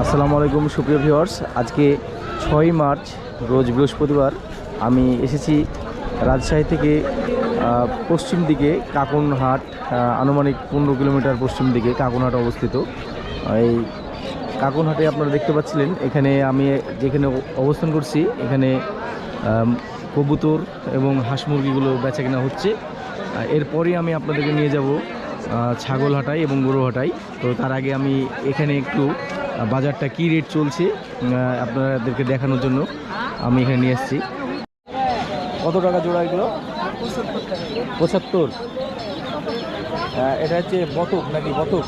আসসালামু আলাইকুম, সুপ্রিয় ভিউয়ার্স। আজকে ছয় মার্চ, রোজ বৃহস্পতিবার। আমি এসেছি রাজশাহী থেকে পশ্চিম দিকে, কাকনহাট আনুমানিক পনেরো কিলোমিটার পশ্চিম দিকে, কাকনহাট অবস্থিত। এই কাকনহাটে আপনারা দেখতে পাচ্ছিলেন, এখানে আমি যেখানে অবস্থান করছি, এখানে কবুতর এবং হাঁস মুরগিগুলো বেচা কেনা হচ্ছে। এরপরই আমি আপনাদেরকে নিয়ে যাব আহ, ছাগল হাটাই এবং গরু হাটাই তো তার আগে আমি এখানে একটু বাজারটা কী রেট চলছে আপনাদেরকে দেখানোর জন্য আমি এখানে নিয়ে এসেছি। কত টাকা জোড়া এগুলো? পঁচাত্তর। এটা হচ্ছে বতক নাকি বতক?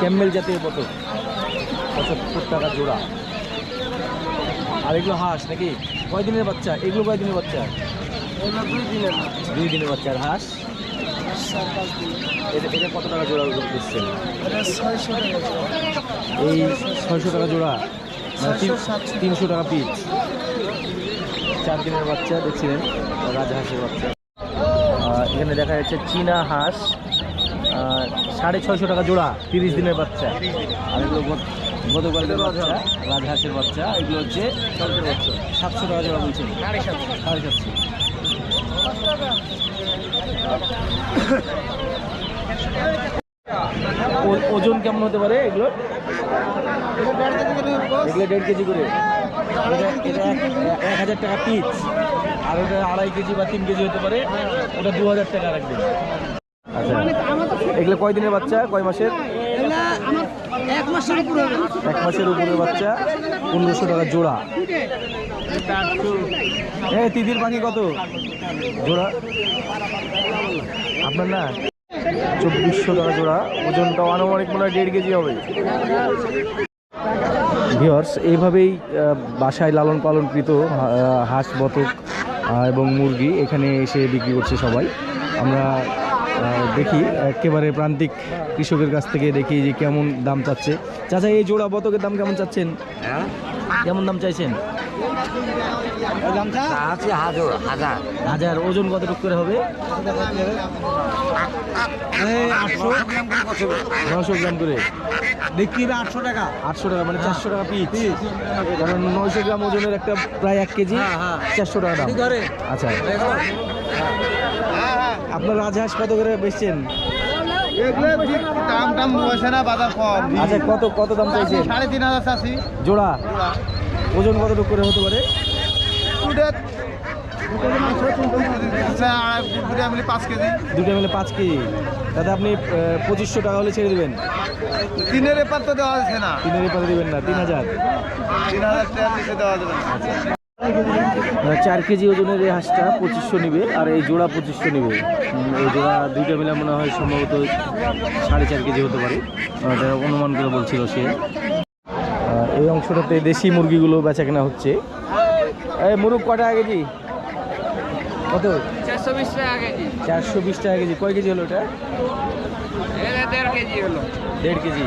ক্যাম্বেল জাতীয় বতক। পঁচাত্তর টাকা জোড়া। আর এগুলো হাঁস নাকি? কয় দিনের বাচ্চা? এগুলো কয় দিনের বাচ্চা? দুই দিনের বাচ্চা আর হাঁস। এটা এটা কত টাকা জোড়া দিচ্ছেন এই ছয়শো টাকা জোড়া? মানে তিনশো টাকা পিস। চার দিনের বাচ্চা দেখছিলেন? রাজহাঁসের বাচ্চা। এখানে দেখা যাচ্ছে চীনা হাঁস। সাড়ে ছয়শো টাকা জোড়া তিরিশ দিনের বাচ্চা। আর এগুলো গত- গতকালকের বাচ্চা রাজহাঁসের বাচ্চা। এগুলো হচ্ছে সাতশো টাকা জোড়া। বলছেন। সাড়ে সাতশো। ও- ওজন কেমন হতে পারে এগুলো? এগুলো দেড় কেজি করে। এক- হাজার টাকা পিস আর ওটা আড়াই কেজি বা তিন কেজি হতে পারে। ওটা দু হাজার টাকা রাখবেন। আচ্ছা। এগুলো কয় দিনের বাচ্চা? কয় মাসের? এক মাসের উপরে বাচ্চা, পনেরোশো টাকা জোড়া। হ্যাঁ তিতির পাখি কত? জোড়া? আপনার না? চব্বিশশো টাকা জোড়া। ওজনটাও আনুমানিক মনে হয় দেড় কেজি হবে। ভিওর্স এইভাবেই বাসায় লালন পালনকৃত হাঁস, বতক এবং মুরগি এখানে এসে বিক্রি করছে সবাই। আমরা দেখি একেবারে প্রান্তিক কৃষকের কাছ থেকে দেখি যে কেমন দাম চাচ্ছে। চাচা এই জোড়া বতকের দাম কেমন চাচ্ছেন? কেমন দাম চাইছেন? হাজার হাজার। হাজার ওজন কতটুকু করে হবে? আটশো। নশো গ্রাম করে। বিক্রি হবে আটশো টাকা। আটশো টাকা মানে চারশো টাকা পিস কারণ নয়শো গ্রাম ওজনের একটা প্রায় এক কেজি হ্যাঁ, হ্যাঁ। চারশো টাকা দাম। আচ্ছা। আপনার রাজহাঁস কত করে বেচছেন? দাম বসে না বাজার কম। আচ্ছা কত কত দাম চাইছেন? সাড়ে তিন হাজার চাষি। জোড়া? ওজন কতটুকু করে হতে পারে? মিলে পাঁচ কেজি। দুটো মিলে পাঁচ কেজি। তাতে আপনি পঁচিশশো টাকা হলে ছেড়ে দেবেন। তিনের এপার তো দেওয়া যাচ্ছে না। তিনের পারে দেবেন না তিন হাজার। তিন হাজার দেওয়া যাবে চার কেজি ওজনের এই হাঁসটা পঁচিশশো নেবে আর এই জোড়া পঁচিশশো নিবে। এই জোড়া দুইটা মিলে মনে হয় সম্ভবত সাড়ে চার কেজি হতে পারে। অনুমান করে বলছিল সে। এই অংশটাতে দেশি মুরগিগুলো বেচা কেনা হচ্ছে। এই মুরগ কটা কেজি কত? চারশো বিশ টাকা কেজি চারশো বিশ টাকা কেজি। কয় কেজি হলো এটা দেড় কেজি হলো। দেড় কেজি।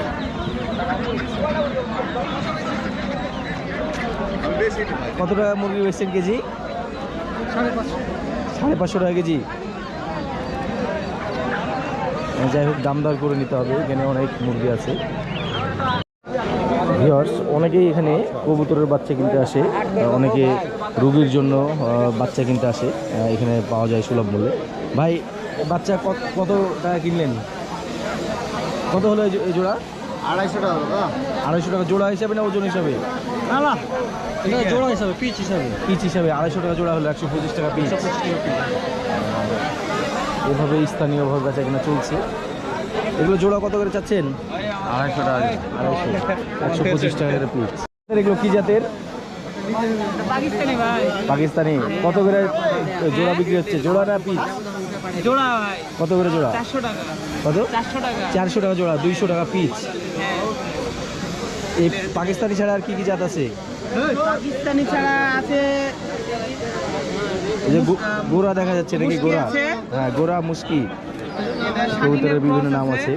কত টাকা মুরগি বেচছেন কেজি? সাড়ে পাঁচশো টাকা কেজি। যাই হোক, দাম দর করে নিতে হবে। এখানে অনেক মুরগি আছে। অনেকেই এখানে কবুতরের বাচ্চা কিনতে আসে। অনেকে রুগীর জন্য বাচ্চা কিনতে আসে। এখানে পাওয়া যায় সুলভ মূল্যে। ভাই, বাচ্চা কত কত টাকা কিনলেন? কত হলো এই জোড়া? আড়াইশো টাকা দাদা। আড়াইশো টাকা জোড়া হিসাবে না ওজন হিসাবে? না না। এটা জোড়া হিসাবে পিচ হিসাবে। পিচ হিসাবে আড়াইশো টাকা জোড়া হলো একশো পঁচিশ টাকা পিচ। এভাবে স্থানীয়ভাবে বেচা কিনা চলছে। এগুলো জোড়া কত করে চাচ্ছেন? আড়াইশো টাকা। আড়াইশো। একশো পঁচিশ টাকা করে পিচ। এগুলো কি জাতের? পাকিস্তানি পাকিস্তানি। কত করে জোড়া বিক্রি হচ্ছে? জোড়া না পিচ? জোড়া ভাই। কত করে জোড়া? চারশো টাকা। কত? চারশো টাকা। চারশো টাকা জোড়া দুইশো টাকা পিচ হ্যাঁ। এই পাকিস্তানি ছাড়া আর কি কি জাত আছে? পাকিস্তানি ছাড়া আছে এই যে গোরা দেখা যাচ্ছে নাকি গোরা? হ্যাঁ গোরা মুস্কি। কবুতরের বিভিন্ন নাম আছে।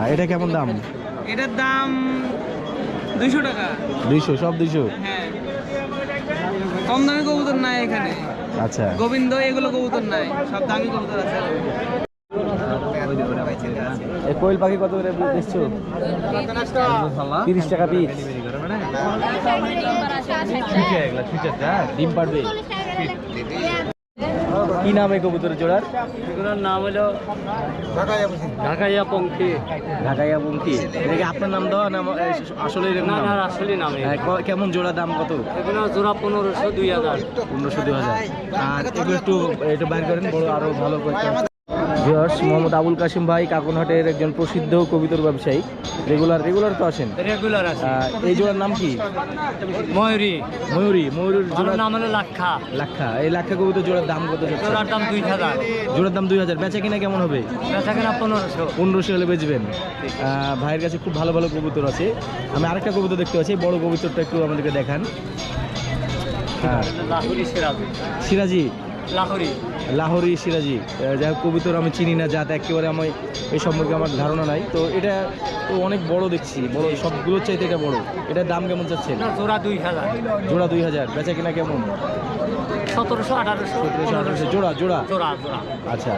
আর এটা কেমন দাম? এটার দাম দুইশো টাকা। দুইশো সব দুইশো? হ্যাঁ। কম দামে কবুতর নাই এখানে। আচ্ছা। গোবিন্দ এগুলো কবুতর নাই সব দামি কবুতর আছে। কোয়েল পাখি কত করে বেচছো তিরিশ টাকা পিস। ডিম পারবে কি নাম এই কবুতরের জোড়ার? এগুলোর নাম হলো ঢাকাইয়া পঙ্খি ঢাকাইয়া পঙ্কি এটা আপনার নাম দেওয়া? নাম আসলে আসলে না নাম? না আসলে নামে হ্যাঁ, কেমন জোড়া দাম কত? এগুলো জোড়া পনেরোশো দুই হাজার। পনেরোশো দুই হাজার। আর এগুলো একটু একটু বাইর করেন বড় আরও ভালো করে। ভিউয়ার্স মোহাম্মদ আবুল কাশিম ভাই কাকুনহাটের একজন প্রসিদ্ধ কবিতর ব্যবসায়ী। রেগুলার রেগুলার তো আসেন রেগুলার এই জোড়ার নাম কি? ময়ূরী। ময়ূরী ময়ূরের জোড়ার নাম হলো লাক্ষা। লাক্ষা। এই লাক্ষা কবিতর জোড়ার দাম কত যাচ্ছে? জোড়ার দাম দুই হাজার। জোড়ার দাম দুই হাজার। বেচা কিনা কেমন হবে? বেচা কেনা পনেরোশো। পনেরোশো হলে বেচবেন। ভাইয়ের কাছে খুব ভালো ভালো কবুতর আছে। আমি আরেকটা কবুতর দেখতে পাচ্ছি। বড় কবুতরটা একটু আমাদেরকে দেখান। হ্যাঁ। সিরাজি লাহুরি। লাহোরি সিরাজি। যাই হোক কবিতর আমি চিনি না যাতে একেবারে আমি এই সম্পর্কে আমার ধারণা নাই। তো এটা তো অনেক বড় দেখছি বড় সবগুলোর চাইতে এটা বড়। এটার দাম কেমন চাচ্ছেন? না জোড়া দুই হাজার। জোড়া দুই হাজার বেচা কিনা কেমন? সতেরোশো আঠারোশো সতেরোশো আঠারোশো। জোড়া জোড়া? জোড়া জোড়া। আচ্ছা।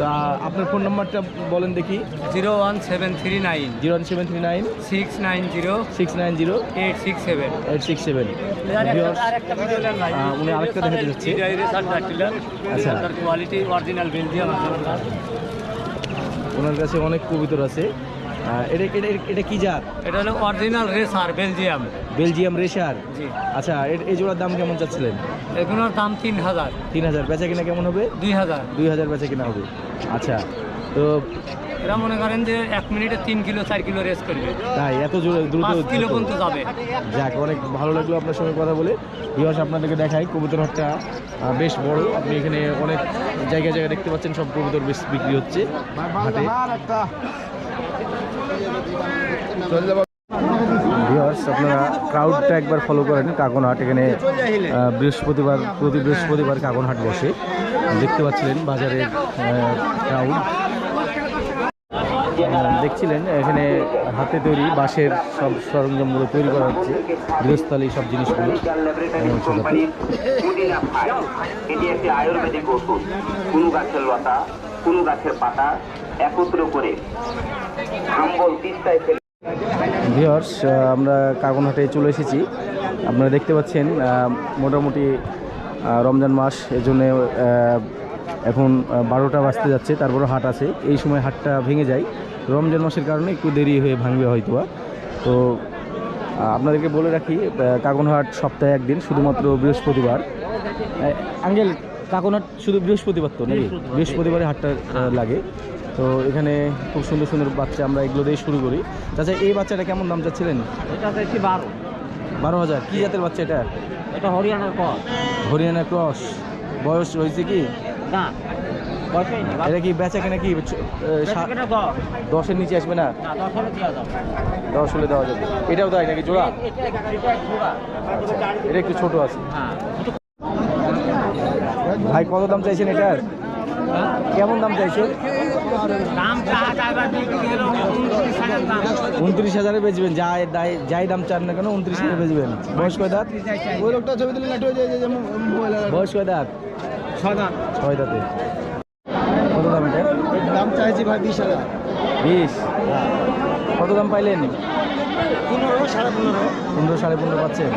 তা আপনার ফোন নাম্বারটা বলেন দেখি। Zero one seven three nine. Zero seven three nine. Six nine zero. Six nine zero. Eight six seven. Eight six seven. উনি আরেকটা দেখাতে যাচ্ছে। আচ্ছা। কোয়ালিটি অরিজিনাল বেলজিয়াম ওনার কাছে অনেক কবিতর আছে। এটা এটা এটা কি জাত? এটা হলো original racer Belgium Belgium racer আচ্ছা এই জোড়ার দাম কেমন চাচ্ছিলেন? এগুলোর দাম তিন হাজার। তিন হাজার। বেচা কিনা কেমন হবে? দুই হাজার। দুই হাজার বেচা কিনা হবে। আচ্ছা তো এরা মনে করেন যে এক মিনিটে তিন কিলো চার কিলো রেস করবে। তাই এত দ্রুত কিলো পর্যন্ত যাবে। যাক অনেক ভালো লাগল আপনার সঙ্গে কথা বলে। বিহাস আপনাদেরকে দেখাই কবুতর হাটটা বেশ বড়। আপনি এখানে অনেক জায়গায় জায়গায় দেখতে পাচ্ছেন সব কবুতর বেশ বিক্রি হচ্ছে হাটে। ভিউয়ার্স আপনারা ক্রাউডটা একবার ফলো করেন কাকনহাট। এখানে বৃহস্পতিবার, প্রতি বৃহস্পতিবার কাকনহাট বসে। দেখতে পাচ্ছিলেন বাজারের ক্রাউড দেখছিলেন, এখানে হাতে তৈরি বাঁশের সব সরঞ্জামগুলো তৈরি করা হচ্ছে, গৃহস্থালী সব জিনিসগুলো। এটি একটি আয়ুর্বেদিক ওষুধ কুলু গাছের লতা কুলু গাছের পাতা একত্র করে তিস্তায় ফেলে ভিওর্স আমরা কাগনহাটে চলে এসেছি। আপনারা দেখতে পাচ্ছেন মোটামুটি রমজান মাস এর জন্য এখন বারোটা বাজতে যাচ্ছে তারপরে হাট আছে। এই সময় হাটটা ভেঙে যায়। রমজান মাসের কারণে একটু দেরি হয়ে ভাঙবে হয়তো তো আপনাদেরকে বলে রাখি আহ, কাকনহাট সপ্তাহে একদিন শুধুমাত্র বৃহস্পতিবার। আহ, আঙ্কেল কাকনহাট শুধু বৃহস্পতিবার তো নাকি? বৃহস্পতিবারে। হাটটা লাগে। তো এখানে খুব সুন্দর সুন্দর বাচ্চা আমরা এগুলো দিয়ে শুরু করি। আচ্ছা এই বাচ্চাটা কেমন দাম চাচ্ছিলেন? এটা চাইছি বারো। বারো হাজার। কী জাতের বাচ্চা এটা? এটা হরিয়ানার পর হরিয়ানা ক্রস। বয়স হয়েছে কি? না এটা কি বেচা কেনা কি? দশের নিচে আসবে না? দশ হলে দেওয়া যাবে। এটাও তাই নাকি এটা জোড়া। এটা একটু ছোট আছে। হ্যাঁ ভাই কত দাম চাইছেন এটার? কেমন দাম হলো উনত্রিশ হাজার বেচবেন যাই যাই দাম চান না কেন উনত্রিশ হাজারে বেচবেন। বয়স কয় দাঁত? ওই লোকটা ছবি তুলে নেট হয়ে যায় যে বয়স কয় দাঁত। ছয় দাঁতে। কত দাম এটা? দাম চাইছি ভাই বিশ হাজার। বিশ? কত দাম পাইলেন? পনেরো সাড়ে পনেরো। পনেরো সাড়ে পনেরো পাচ্ছেন।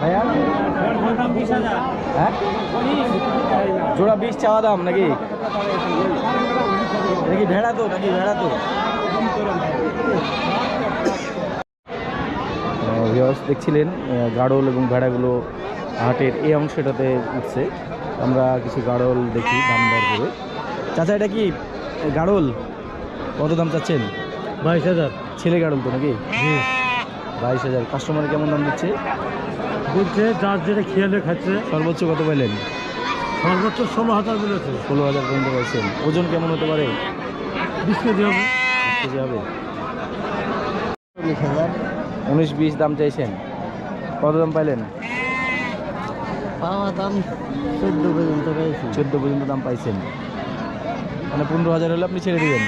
ভাইয়া? হ্যাঁ? জোড়া বিশ চাওয়া দাম নাকি? নাকি ভেড়া তো নাকি ভেড়া তো? ভিওয়ার্স দেখছিলেন গাড়ল এবং ভেড়াগুলো হাটের এই অংশটাতে উঠছে। আমরা কিছু গাড়ল দেখি দাম দর করে চাচা এটা কি গাড়ল কত দাম চাচ্ছেন? বাইশ হাজার। ছেলে গাড়ল তো নাকি? বাইশ হাজার। কাস্টমার কেমন দাম দিচ্ছে? বলছে যার যেটা খেয়ালে খাচ্ছে। সর্বোচ্চ কত পাইলেন? সর্বোচ্চ ষোলো হাজার বলেছে। ষোলো হাজার পর্যন্ত পাইছেন। ওজন কেমন হতে পারে? বিশ কেজি হবে। বিশ কেজি হবে। উনিশ বিশ দাম চাইছেন। কত দাম পাইলেন? পাওয়া দাম চোদ্দ পর্যন্ত পেয়েছি চোদ্দ পর্যন্ত দাম পাইছেন। মানে পনেরো হাজার হলে আপনি ছেড়ে দিবেন।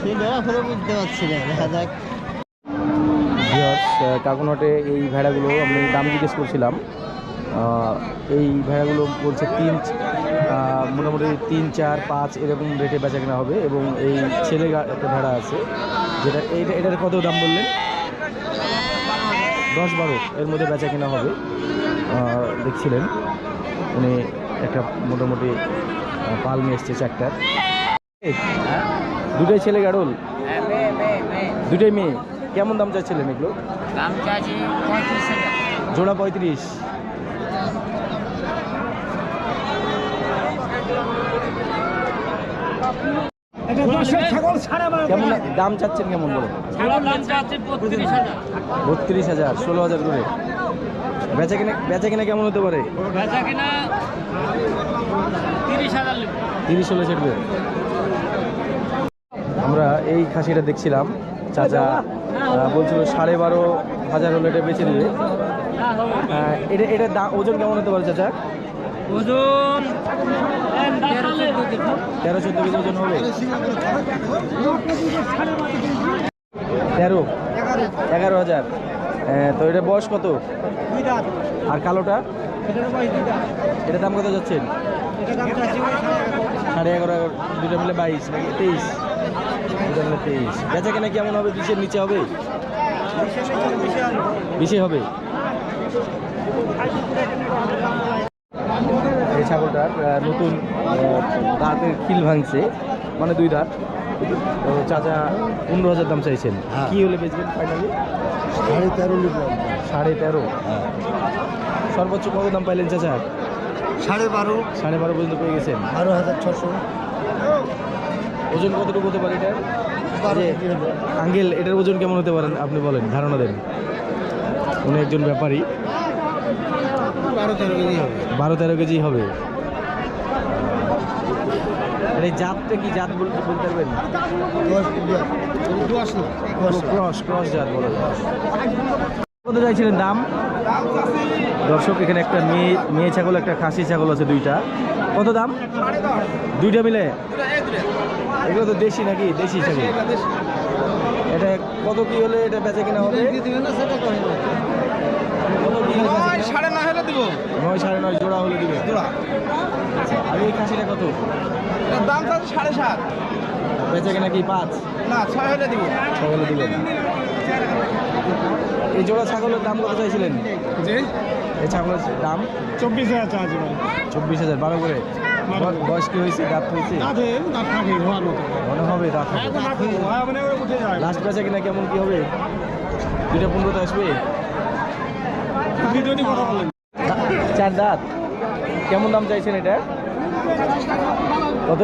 সেটা এখনও বুঝতে পারছি না। দেখা যাক। কাকুনহাটে এই ভেড়াগুলো আমি দাম জিজ্ঞেস করছিলাম। এই ভেড়াগুলো বলছে তিন মোটামুটি তিন, চার, পাঁচ এরকম রেটে বেচা কেনা হবে এবং এই ছেলে একটা ভেড়া আছে, যেটা এইটা এটার কত দাম বললেন? দশ বারো, এর মধ্যে বেচা কেনা হবে দেখছিলেন, উনি একটা মোটামুটি পাল নিয়ে এসছে চারটার। দুটাই ছেলে গাড়ল? দুটাই মেয়ে? কেমন দাম চাচ্ছিলেন এগুলো? দাম পঁয়ত্রিশ জোড়া পঁয়ত্রিশ। কেমন দাম চাচ্ছেন কেমন বলে ছাগল দাম চাচ্ছি বত্রিশ হাজার। ষোলো হাজার করে। বেচা কিনে বেচা কিনা কেমন হতে পারে? তিরিশ হলে ছেড়বে আমরা এই খাসিটা দেখছিলাম চাচা বলছিল সাড়ে বারো হাজার হলে এটা বেচে দেবে এটা এটা ওজন কেমন হতে পারে চাচা? ওজন তেরো চোদ্দ কেজি ওজন হবে। তেরো? এগারো হাজার। তো এটা বয়স কত? আর কালোটা? এটা দাম কত যাচ্ছেন? সাড়ে এগারো। এগারো দুটো মিলে বাইশ নাকি তেইশ। তেইশ বেচা কেনা কেমন হবে? বিশের নিচে হবে? বিশে হবে। এই ছাগলটার নতুন দাঁতের খিল ভাঙছে। মানে দুই দাঁত। তো চাচা পনেরো হাজার দাম চাইছেন। কি হলে বেচবেন ফাইনালি সাড়ে তেরো সাড়ে তেরো। সর্বোচ্চ কত দাম পাইলেন চাচা? সাড়ে বারো। সাড়ে বারো পর্যন্ত পেয়ে গেছেন। বারো হাজার ছশো। ওজন কতটুকু হতে পারে এটার? আঙ্কেল এটার ওজন কেমন হতে পারেন আপনি বলেন ধারণা দেন। উনি একজন ব্যাপারী। বারো তেরো কেজি হবে। বারো তেরো কেজি হবে। এই জাতটা কি জাত বলতে বলতে পারবেন? ক্রস ক্রস জাত বলা। যায় কত চাইছিলেন দাম? দর্শক এখানে একটা মেয়ে মেয়ে ছাগল একটা খাসি ছাগল আছে দুইটা। কত দাম? দুইটা মিলে? এগুলো তো দেশি নাকি? দেশি ছাগল এটা কত কি হলে এটা বেচা কিনা হবে? সাড়ে নয় হলে দিব। নয় সাড়ে নয় জোড়া হলে দিবে। জোড়া। আর এই খাসিটা কত? এটার দাম তো সাড়ে সাত। বেচা কিনা কি পাঁচ? না ছয় হলে দিব। দিবেন। এই জোড়া ছাগলের দাম কত চাইছিলেন? জি। এই ছাগলের দাম? চব্বিশ হাজার চব্বিশ হাজার বারো করে। বয়স কি হয়েছে দাঁত হয়েছে? মনে হবে দাঁত লাস্ট বেচা কিনা কেমন কি হবে? দুইটা পনেরোতে আসবে? চার দাঁত। কেমন দাম চাইছেন এটা? কত?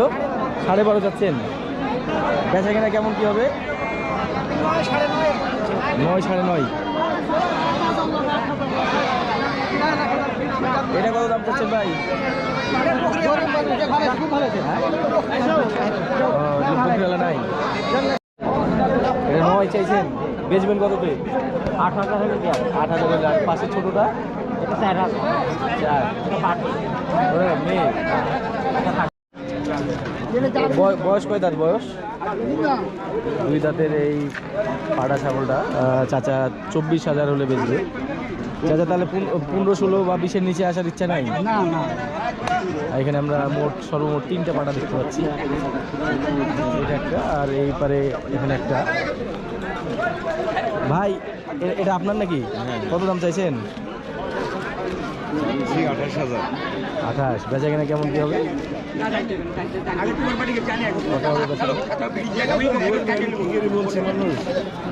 সাড়ে বারো যাচ্ছেন বেচা কিনা কেমন কি হবে? নয় সাড়ে নয়। এটা কত দাম চাচ্ছেন ভাই? নাই। এটা নয় চাইছেন। বেচবেন কততে আট হাজার হলে দেওয়া আট হাজার হলে পাশের ছোটোটা? চার হাজার মেয়ে। বয়- বয়স কয় দাঁত বয়স? দুই দাঁতের এই পাড়া ছাগলটা। চাচা চব্বিশ হাজার হলে বেচবে। চাচা তাহলে পনেরো ষোলো বা বিশের নিচে আসার ইচ্ছা নাই? না না। এখানে আমরা মোট সর্বমোট তিনটা পাটা দেখতে পাচ্ছি। এটা একটা আর এই পারে এখানে একটা। ভাই এটা আপনার নাকি? কত দাম চাইছেন? আঠাশ হাজার। আঠাশ। বেচা কেনা কেমন কি হবে?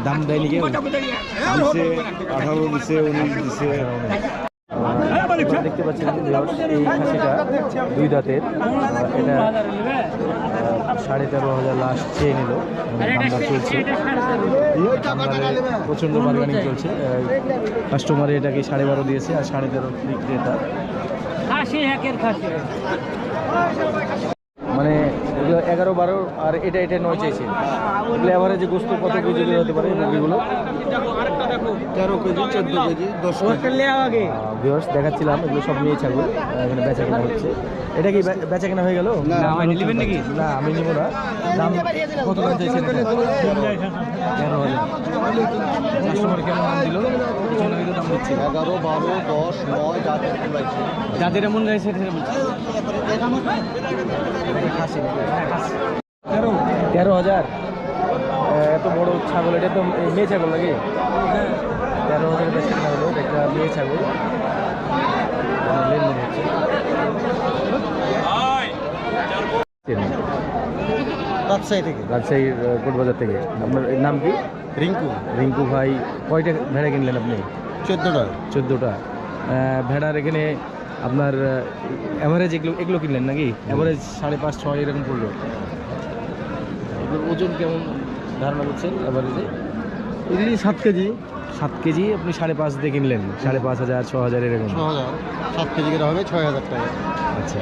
দাম দেয়নি কেউ দেখতে পাচ্ছেন দুই দাঁতের এটা সাড়ে তেরো হাজার লাস্ট চেয়ে নিল চলছে প্রচণ্ড বার্গেনিং চলছে কাস্টমারে এটাকে সাড়ে বারো দিয়েছে আর সাড়ে তেরো বিক্রেতা। খাসি খাসি। মানে এগারো, বারো আর এটা এটা নয় চাইছে। এগুলো যে গোস্ত কত কেজি হতে পারে মুরগিগুলো? তেরো কেজি চোদ্দ কেজি দশ ভিউয়ার্স দেখাচ্ছিলাম এগুলো সব নিয়ে ছাগল আহ, এখানে বেচা কেনা হচ্ছে। এটা কি বে- বেচা কেনা হয়ে গেল? না, নাকি? না আমি নিব না। দাম কত দাম চাইছেন তেরো হাজার। কেমন দাম দিল? কিছু না দিল দাম দিচ্ছে। এগারো বারো দশ নয় যাদের এমন রয়েছে তেরো হাজার। এত বড় ছাগল এটা তো মেয়ে ছাগল নাকি? তেরো হাজার বেশি হলো একটা মেয়ে ছাগল। আহ, লেনদেন হচ্ছে রাজশাহী থেকে। রাজশাহীর কোটবাজার থেকে। আপনার নাম কি? রিঙ্কু। রিঙ্কু ভাই কয়টা ভেড়া কিনলেন আপনি? চোদ্দোটা। চোদ্দোটা ভেড়ার এখানে আপনার অ্যাভারেজ এগুলো এগুলো কিনলেন নাকি? অ্যাভারেজ সাড়ে পাঁচ ছয় এরকম পড়ল। ওজন কেমন? ধারণা করছেন অ্যাভারেজে এগুলি সাত কেজি। সাত কেজি আপনি সাড়ে পাঁচ দিয়ে কিনলেন সাড়ে পাঁচ হাজার ছ হাজার এরকম। ছ হাজার। সাত কেজি করে হবে ছয় হাজার টাকা। আচ্ছা।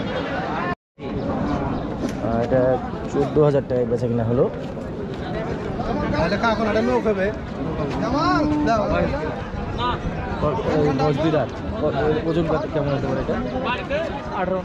এটা চোদ্দ হাজার টাকায় বেচা কিনা হলো। ওজন কেমন হতে পারে এটা? আঠারো